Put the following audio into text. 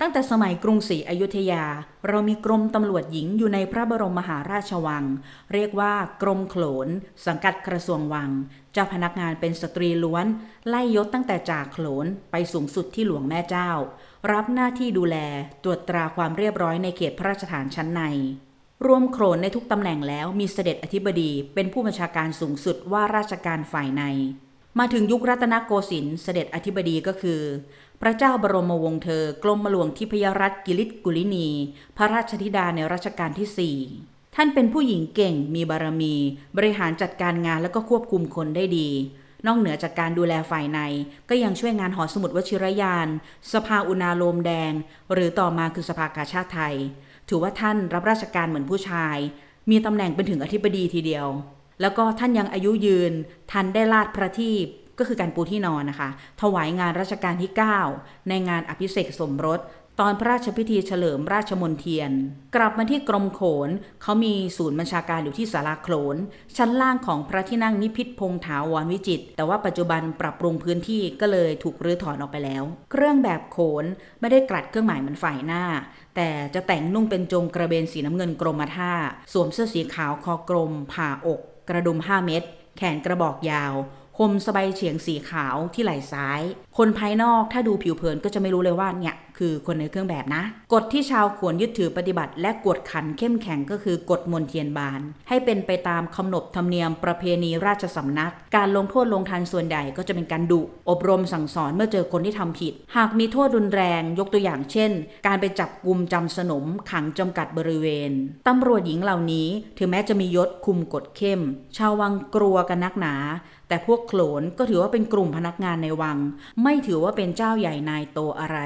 ตั้งแต่สมัยกรุงศรีอยุธยา เรามีกรมตำรวจหญิงอยู่ในพระบรมมหาราชวัง เรียกว่ากรมโขลนสังกัดกระทรวงวัง เจ้าพนักงานเป็นสตรีล้วน ไล่ยศตั้งแต่จากโขลนไปสูงสุดที่หลวงแม่เจ้า รับหน้าที่ดูแลตรวจตราความเรียบร้อยในเขตพระราชฐานชั้นใน รวมโขลนในทุกตำแหน่งแล้วมีเสด็จอธิบดีเป็นผู้บัญชาการสูงสุดว่าราชการฝ่ายใน มาถึงยุครัตนโกสินทร์เสด็จอธิบดีก็คือ พระเจ้าบรมวงศ์เธอกรมหลวงทิพยรัตน์กิลิตกุลินี พระราชธิดาในรัชกาลที่สี่ท่านเป็นผู้หญิงเก่งมีบารมี บริหารจัดการงานแล้วก็ควบคุมคนได้ดี นอกเหนือจากการดูแลฝ่ายใน ก็ยังช่วยงานหอสมุดวชิรยาน สภาอุณาโลมแดง หรือต่อมาคือสภากาชาติไทย ถือว่าท่านรับราชการเหมือนผู้ชาย มีตำแหน่งเป็นถึงอธิบดีทีเดียว แล้วก็ท่านยังอายุยืนทันได้ลาดพระที่ก็คือการปูที่นอนนะคะ ถวายงานรัชกาลที่ 9 ในงานอภิเษกสมรส ตอนพระราชพิธีเฉลิมราชมนเทียน กลับมาที่กรมโขนเขามีศูนย์บัญชาการอยู่ที่สาราโขน ชั้นล่างของพระที่นั่งนิพิษพงถาวรวิจิตรแต่ว่าปัจจุบันปรับปรุงพื้นที่ก็เลยถูกรื้อถอนออกไปแล้ว เครื่องแบบโขนไม่ได้กลัดเครื่องหมายเหมือนฝ่ายหน้า แต่จะแต่งนุ่งเป็นจงกระเบนสีน้ำเงินกรมท่า สวมเสื้อสีขาวคอกลมผ่าอก กระดุม 5 เม็ดแขนกระบอกยาวห่มสบายเฉียงสีขาวที่ไหล่ซ้าย คนภายนอกถ้าดูผิวเผินก็จะไม่รู้เลยว่าเนี่ย คือคนในเครื่องแบบนะ กฎที่ชาวควรยึดถือปฏิบัติ และกวดขันเข้มแข็งก็คือกฎมนเทียนบาน ให้เป็นไปตามคำนบธรรมเนียมประเพณีราชสำนัก การลงโทษลงทันส่วนใหญ่ก็จะเป็นการดุอบรมสั่งสอนเมื่อเจอคนที่ทำผิด หากมีโทษรุนแรงยกตัวอย่างเช่น การไปจับกลุ่มจำสนมขังจำกัดบริเวณตำรวจหญิงเหล่านี้ ถึงแม้จะมียศคุมกฎเข้ม ชาววังกลัวกันนักหนา แต่พวกโขลนก็ถือว่าเป็นกลุ่มพนักงานในวัง ไม่ถือว่าเป็นเจ้าใหญ่นายโตอะไร